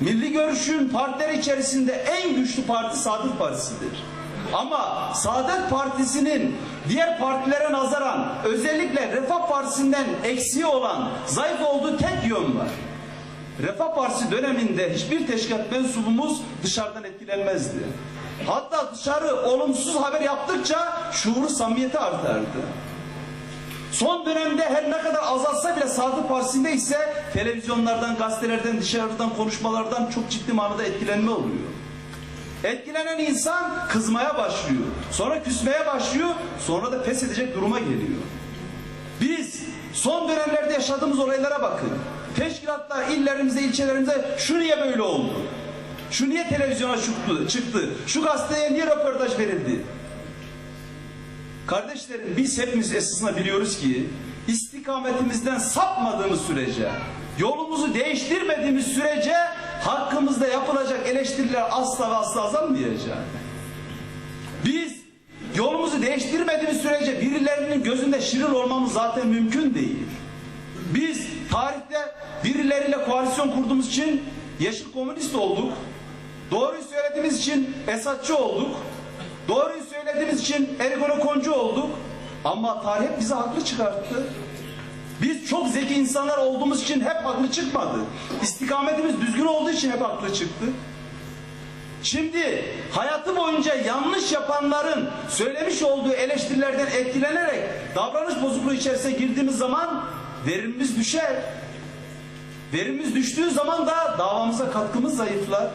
Milli Görüş'ün partiler içerisinde en güçlü parti Saadet Partisi'dir. Ama Saadet Partisi'nin diğer partilere nazaran özellikle Refah Partisi'nden eksiği olan, zayıf olduğu tek yön var. Refah Partisi döneminde hiçbir teşkilat mensubumuz dışarıdan etkilenmezdi. Hatta dışarı olumsuz haber yaptıkça şuuru samimiyeti artardı. Son dönemde her ne kadar azalsa bile Saadet Partisi'nde ise televizyonlardan, gazetelerden, dışarıdan konuşmalardan çok ciddi manada etkilenme oluyor. Etkilenen insan kızmaya başlıyor. Sonra küsmeye başlıyor. Sonra da pes edecek duruma geliyor. Biz son dönemlerde yaşadığımız olaylara bakın. Teşkilatlar illerimizde, ilçelerimizde şu niye böyle oldu? Şu niye televizyona çıktı? çıktı? Şu gazeteye niye röportaj verildi? Kardeşlerim biz hepimiz esasında biliyoruz ki istikametimizden sapmadığımız sürece, yolumuzu değiştirmediğimiz sürece hakkımızda yapılacak eleştiriler asla ve asla azalmayacak. Biz yolumuzu değiştirmediğimiz sürece birilerinin gözünde şirin olmamız zaten mümkün değil. Biz tarihte birileriyle koalisyon kurduğumuz için yeşil komünist olduk. Doğruyu söylediğimiz için Esatçı olduk. Doğruyu söylediğimiz için Ergonokoncu olduk. Ama tarih hep bizi haklı çıkarttı. Biz çok zeki insanlar olduğumuz için hep haklı çıkmadı. İstikametimiz düzgün olduğu için hep haklı çıktı. Şimdi hayatı boyunca yanlış yapanların söylemiş olduğu eleştirilerden etkilenerek davranış bozukluğu içerisine girdiğimiz zaman verimimiz düşer. Verimimiz düştüğü zaman da davamıza katkımız zayıflar.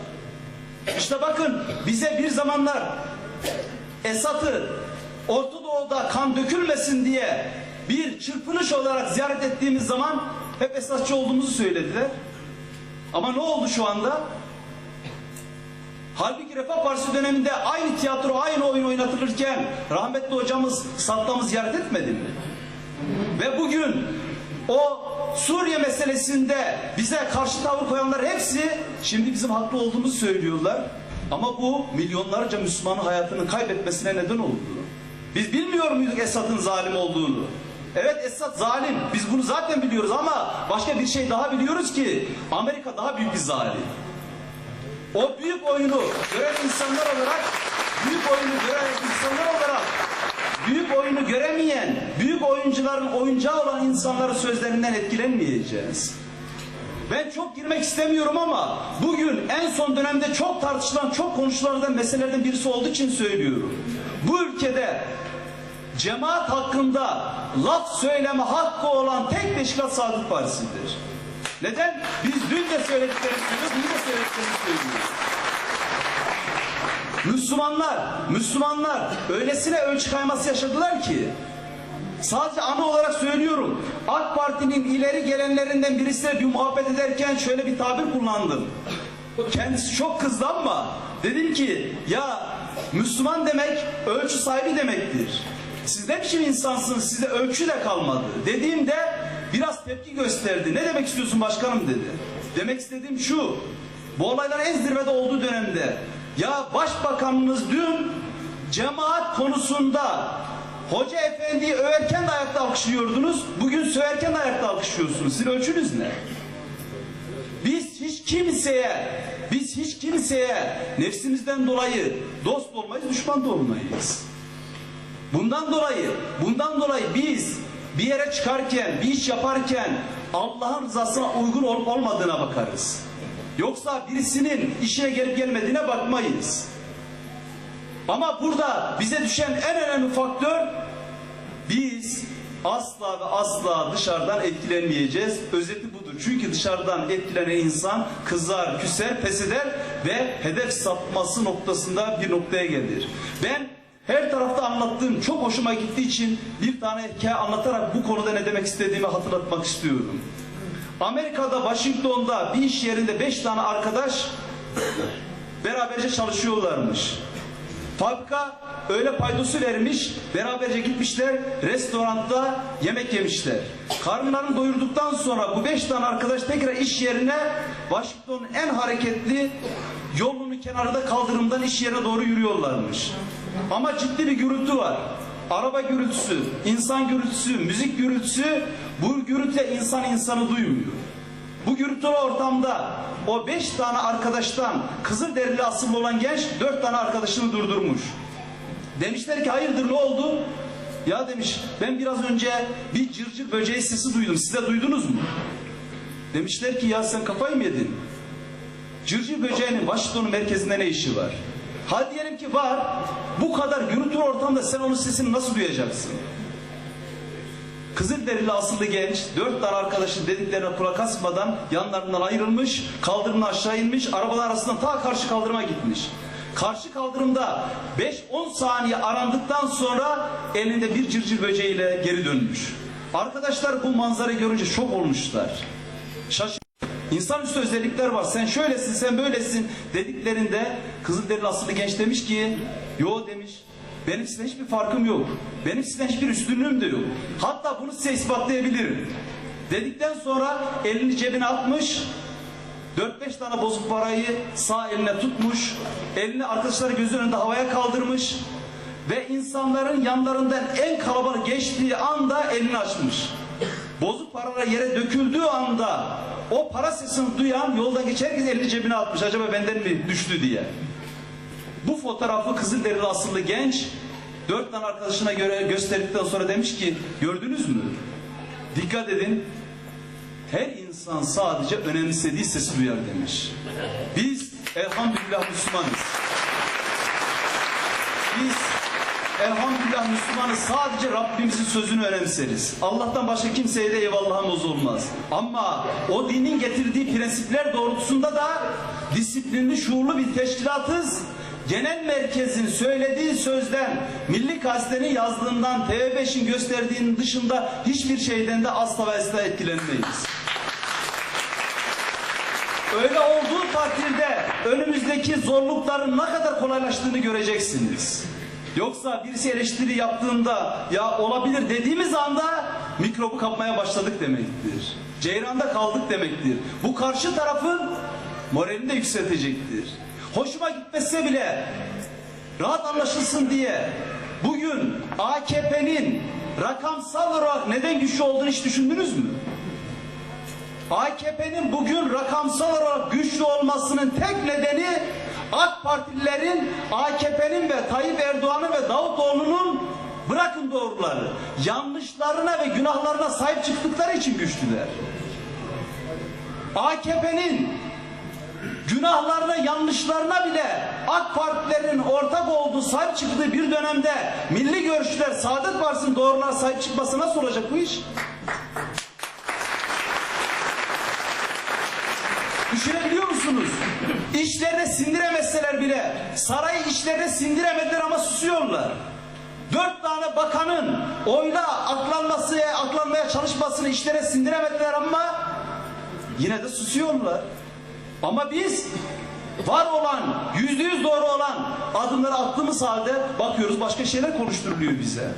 İşte bakın bize bir zamanlar Esat'ı Orta Doğu'da kan dökülmesin diye bir çırpınış olarak ziyaret ettiğimiz zaman hep Esatçı olduğumuzu söylediler. Ama ne oldu şu anda? Halbuki Refah Partisi döneminde aynı tiyatro, aynı oyun oynatılırken rahmetli hocamız Saddam'ı ziyaret etmedi mi? Ve bugün o Suriye meselesinde bize karşı tavır koyanlar hepsi şimdi bizim haklı olduğumuzu söylüyorlar. Ama bu milyonlarca Müslümanın hayatını kaybetmesine neden oldu. Biz bilmiyor muyduk Esad'ın zalim olduğunu? Evet Esad zalim. Biz bunu zaten biliyoruz ama başka bir şey daha biliyoruz ki Amerika daha büyük bir zalim. O büyük oyunu gören insanlar olarak, büyük oyunu gören insanlar olarak, büyük oyunu göremeyen, büyük oyuncuların oyuncağı olan insanların sözlerinden etkilenmeyeceğiz. Ben çok girmek istemiyorum ama bugün en son dönemde çok tartışılan, çok konuşulan meselelerden birisi olduğu için söylüyorum. Bu ülkede cemaat hakkında laf söyleme hakkı olan tek teşkilat Saadet Partisi'dir. Neden? Biz dün de söylediklerimizi bugün de söylediklerimizi söylüyoruz. Müslümanlar, Müslümanlar öylesine ölçü kayması yaşadılar ki sadece ana olarak söylüyorum. AK Parti'nin ileri gelenlerinden birisiyle bir muhabbet ederken şöyle bir tabir kullandım. Kendisi çok kızdı ama dedim ki ya Müslüman demek ölçü sahibi demektir. Siz ne biçim insansınız size ölçü de kalmadı. Dediğimde biraz tepki gösterdi. Ne demek istiyorsun başkanım dedi. Demek istediğim şu. Bu olaylar en zirvede olduğu dönemde ya başbakanınız dün cemaat konusunda hoca efendiyi överken de ayakta alkışlıyordunuz. Bugün söverken de ayakta alkışlıyorsunuz. Sizin ölçünüz ne? Biz hiç kimseye, biz hiç kimseye nefsimizden dolayı dost olmayız, düşman da olmayız. Bundan dolayı, bundan dolayı biz bir yere çıkarken, bir iş yaparken Allah'ın rızasına uygun olup olmadığına bakarız. Yoksa birisinin işine gelip gelmediğine bakmayız. Ama burada bize düşen en önemli faktör biz asla ve asla dışarıdan etkilenmeyeceğiz. Özeti budur. Çünkü dışarıdan etkilenen insan kızar, küser, pes eder ve hedef sapması noktasında bir noktaya gelir. Ben her tarafta anlattığım çok hoşuma gittiği için bir tane hikaye anlatarak bu konuda ne demek istediğimi hatırlatmak istiyorum. Amerika'da Washington'da bir iş yerinde beş tane arkadaş beraberce çalışıyorlarmış. Fabrika öyle paydosu vermiş, beraberce gitmişler, restoranda yemek yemişler. Karınlarını doyurduktan sonra bu beş tane arkadaş tekrar iş yerine Washington'un en hareketli yolunun kenarında kaldırımdan iş yerine doğru yürüyorlarmış. Ama ciddi bir gürültü var. Araba gürültüsü, insan gürültüsü, müzik gürültüsü, bu gürültüde insan insanı duymuyor. Bu gürültülü ortamda o beş tane arkadaştan Kızılderili asıllı olan genç dört tane arkadaşını durdurmuş. Demişler ki hayırdır ne oldu? Ya demiş ben biraz önce bir cırcır böceği sesi duydum. Siz de duydunuz mu? Demişler ki ya sen kafayı mı yedin? Cırcır böceğinin Washington merkezinde ne işi var? Hadi diyelim ki var. Bu kadar gürültülü ortamda sen onun sesini nasıl duyacaksın? Kızılderili asıllı genç dört tane arkadaşın dediklerine kulak asmadan yanlarından ayrılmış, kaldırımdan aşağı inmiş, arabalar arasından ta karşı kaldırıma gitmiş. Karşı kaldırımda 5-10 saniye arandıktan sonra elinde bir cırcır böceğiyle geri dönmüş. Arkadaşlar bu manzarayı görünce şok olmuşlar. Şaş İnsanüstü özellikler var. Sen şöylesin, sen böylesin dediklerinde Kızılderili asıllı genç demiş ki, yo demiş. Benim sizden hiçbir farkım yok. Benim sizden hiçbir üstünlüğüm de yok. Hatta bunu size ispatlayabilirim. Dedikten sonra elini cebine atmış. 4-5 tane bozuk parayı sağ eline tutmuş. Elini arkadaşları gözünün önünde havaya kaldırmış. Ve insanların yanlarından en kalabalık geçtiği anda elini açmış. Bozuk paralar yere döküldüğü anda o para sesini duyan yoldan geçen herkes elini cebine atmış. Acaba benden mi düştü diye. Bu fotoğrafı Kızılderili asıllı genç dört tane arkadaşına göre gösterdikten sonra demiş ki gördünüz mü? Dikkat edin. Her insan sadece önemsediği sesi duyar demiş. Biz elhamdülillah Müslümanız. Biz elhamdülillah Müslümanız sadece Rabbimizin sözünü önemseriz. Allah'tan başka kimseye de eyvallahımız olmaz. Ama o dinin getirdiği prensipler doğrultusunda da disiplinli, şuurlu bir teşkilatız. Genel merkezin söylediği sözden, Milli Gazete'nin yazdığından, TV5'in gösterdiğinin dışında hiçbir şeyden de asla ve asla etkilenmeyiz. Öyle olduğu takdirde önümüzdeki zorlukların ne kadar kolaylaştığını göreceksiniz. Yoksa birisi eleştiri yaptığında ya olabilir dediğimiz anda mikrobu kapmaya başladık demektir. Ceyranda kaldık demektir. Bu karşı tarafın moralini de yükseltecektir. Hoşuma gitmese bile rahat anlaşılsın diye bugün AKP'nin rakamsal olarak neden güçlü olduğunu hiç düşündünüz mü? AKP'nin bugün rakamsal olarak güçlü olmasının tek nedeni AK Partililerin AKP'nin ve Tayyip Erdoğan'ın ve Davutoğlu'nun bırakın doğruları yanlışlarına ve günahlarına sahip çıktıkları için güçlüler. AKP'nin günahlarına, yanlışlarına bile AK Partilerin ortak olduğu, sahip çıktığı bir dönemde milli görüşler, Saadet Partisi'nin doğrulara sahip çıkması nasıl olacak bu iş? Düşünebiliyor musunuz? İşlerine sindiremezseler bile sarayı işlerine sindiremediler ama susuyorlar. Dört tane bakanın oyla aklanması, aklanmaya çalışmasını işlere sindiremediler ama yine de susuyorlar. Ama biz var olan, yüzde yüz doğru olan adımları attığımız halde bakıyoruz başka şeyler konuşturuluyor bize.